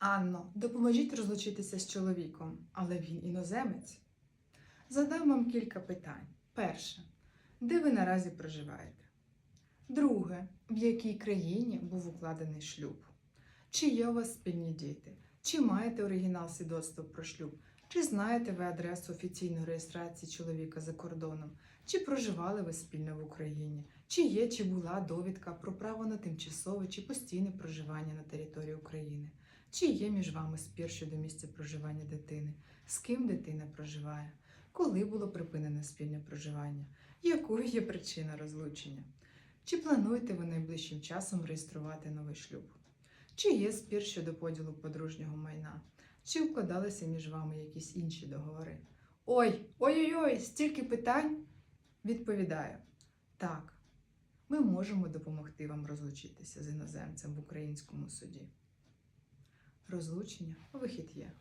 Анно, допоможіть розлучитися з чоловіком, але він іноземець. Задам вам кілька питань. Перше. Де ви наразі проживаєте? Друге. В якій країні був укладений шлюб? Чи є у вас спільні діти? Чи маєте оригінал свідоцтва про шлюб? Чи знаєте ви адресу офіційної реєстрації чоловіка за кордоном? Чи проживали ви спільно в Україні? Чи є чи була довідка про право на тимчасове чи постійне проживання на території України? Чи є між вами спір щодо місця проживання дитини? З ким дитина проживає? Коли було припинене спільне проживання? Якою є причина розлучення? Чи плануєте ви найближчим часом реєструвати новий шлюб? Чи є спір щодо поділу подружнього майна? Чи укладалися між вами якісь інші договори? Ой, ой-ой-ой, стільки питань. Відповідаю: так, ми можемо допомогти вам розлучитися з іноземцем в українському суді. Розлучення вихід є.